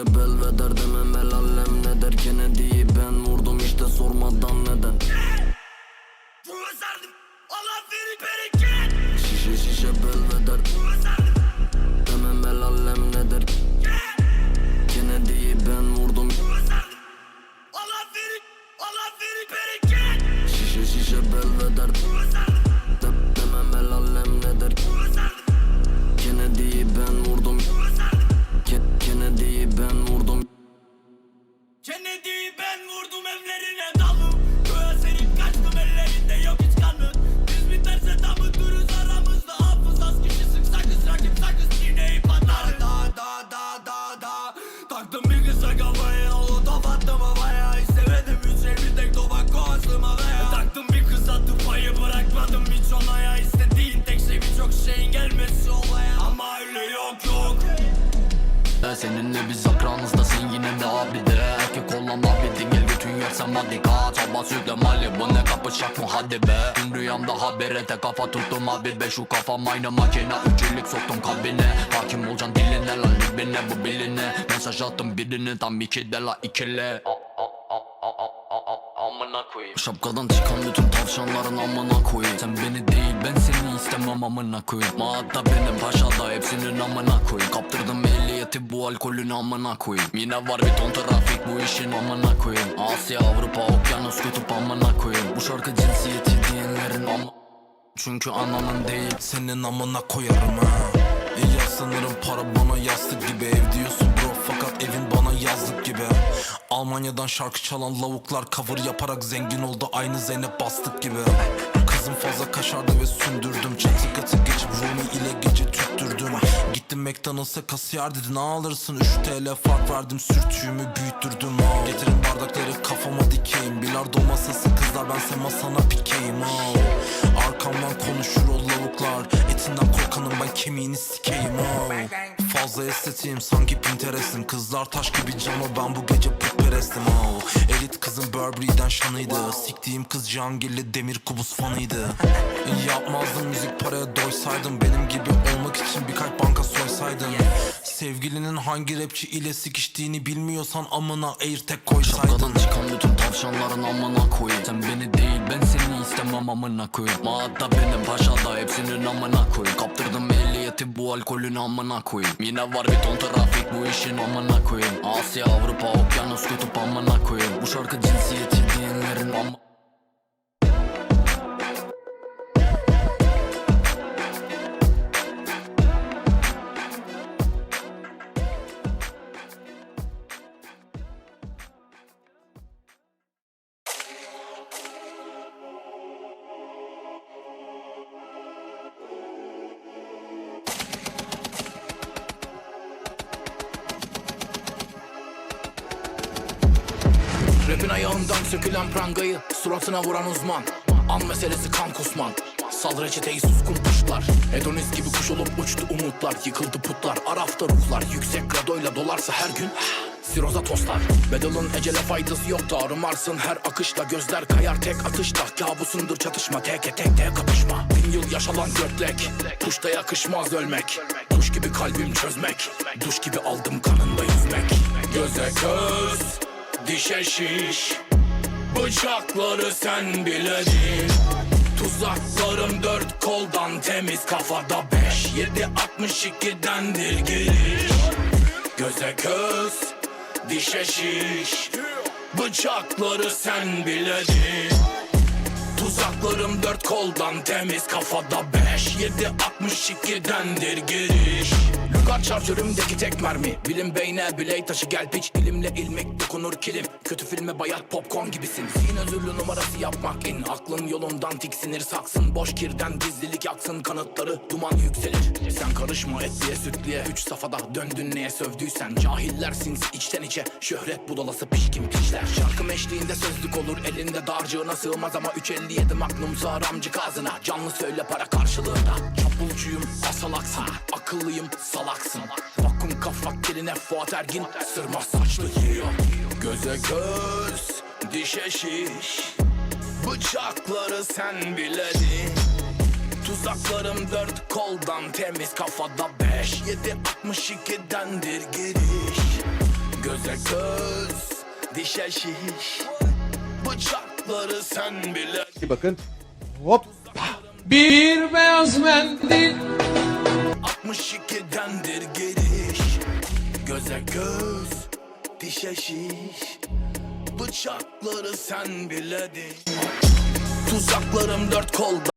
belveder demem el alem ne der Kennedy'yi ben vurdum işte sormadan neden? Allah verir bereket. Şişe şişe belveder demem el alem ne der Kennedy'yi ben vurdum. Allah verir Allah verir bereket. Şişe şişe belveder gel götün yersem hadi kaç Sabah sükle mali bu ne kapışak mı hadi be. Tüm rüyamda haberete kafa tuttum abi. Be Şu kafam aynı makine. Üçlük soktum kabine. Hakim olacaksın diline lan libine bu biline. Mesaj attım birini tam iki de la ikili. Amına koyayım. Şapkadan çıkan bütün tavşanların amına koyayım. Sen istemem amına koyayım. Maatta benim paşada hepsinin amına koyayım. Kaptırdım ehliyeti bu alkolün amına koyayım. Yine var bir ton trafik bu işin amına koyayım. Asya Avrupa okyanus kutup amına koyayım. Bu şarkı cinsiyeti diyenlerin am Çünkü ananın değil Senin amına koyarım ha. Ya sanırım para bana yastık gibi. Ev diyorsun bro fakat evin bana yazlık gibi. Almanya'dan şarkı çalan lavuklar cover yaparak zengin oldu Aynı Zeynep bastık gibi Kızım fazla kaşardı ve sündürdüm. Çatı katı geçip Rumi ile gece tüttürdüm. Gittim McDonald's'a kasiyer dedi ne alırsın? 3 TL fark verdim sürtüğümü büyüttürdüm. Oh. Getirin bardakları kafama dikeyim. Bilardo masası kızlar bense masana pikeyim. Oh. Arkamdan konuşur o lavuklar. Etinden korkanım ben kemiğini sikeyim. Oh. Fazla estetiğim sanki Pinterest'im Kızlar taş gibi cama ben bu gece putperestim oh. Elit kızım Burberry'den şanıydı. Siktiğim kız Cihangirli demir kubus fanıydı. Yapmazdım müzik paraya doysaydım Benim gibi olmak için birkaç banka soysaydım Sevgilinin hangi rapçi ile sikiştiğini bilmiyorsan amına airtek koysaydın. Şapkadan çıkan bütün tavşanların amına koyayım. Sen beni değil ben seni istemem amına koyayım. Maatta benim paşada hepsinin amına koyayım. Kaptırdım ehliyeti bu alkolün amına koyayım. Yine var bir ton trafik bu işin amına koyayım. Asya Avrupa okyanus kutup amına koyayım. Bu şarkı cinsiyeti diyenlerin am Rapin ayağından sökülen prangayı Suratına vuran uzman. An meselesi kan kusman. Sal reçeteyi suskun kuşlar. Hedonist gibi kuş olup uçtu umutlar. Yıkıldı putlar Arafta ruhlar. Yüksek gradoyla dolarsa her gün Siroza toslar. Bedel'ın ecele faydası yok Tarımarsın her akışla Gözler kayar tek atışta. Kabusundur çatışma Teke tek tek kapışma. Bin yıl yaşalan götlek Kuşta yakışmaz ölmek. Kuş gibi kalbim çözmek Duş gibi aldım kanında yüzmek. Göze göz Dişe şiş. Bıçakları sen biledin Tuzaklarım dört koldan temiz kafada beş Yedi altmış ikidendir giriş. Göze göz Dişe şiş. Bıçakları sen biledin Tuzaklarım dört koldan temiz kafada beş Yedi altmış ikidendir giriş Lügat şarjörümdeki tek mermi. Bilim beyne biley taşı gel piç. Dilimle ilmek dokunur kilim. Kötü filme bayat popcorn gibisin. Zihin özürlü numarası yapmak in. Aklın yolundan tiksinir saksın. Boş kirden gizlilik yaksın. Kanıtları Duman yükselir karışma etliye sütlüye Üç safhada döndün neye sövdüysen. Cahiller sinsi içten içe. Şöhret budalası pişkin piçler Şarkım eşliğinde sözlük olur Elinde darcığına sığmaz ama 357 magnum sığar amcık ağzına. Canlı söyle para karşılığında. Çapulcuyum asalaksın. Akıllıyım salaksın. Vakum kafak diline Fuat Ergin Sırma saçlı yiyor Göze göz Dişe şiş. Bıçakları sen biledin Tuzaklarım dört koldan temiz kafada beş Yedi altmış ikidendir giriş. Göze göz Dişe şiş. Bıçakları sen bile Bir bakın. Hop. Bir beyaz mendil. 62'dendir geliş Göze göz Dişe şiş. Bıçakları sen bile değil. Tuzaklarım dört kolda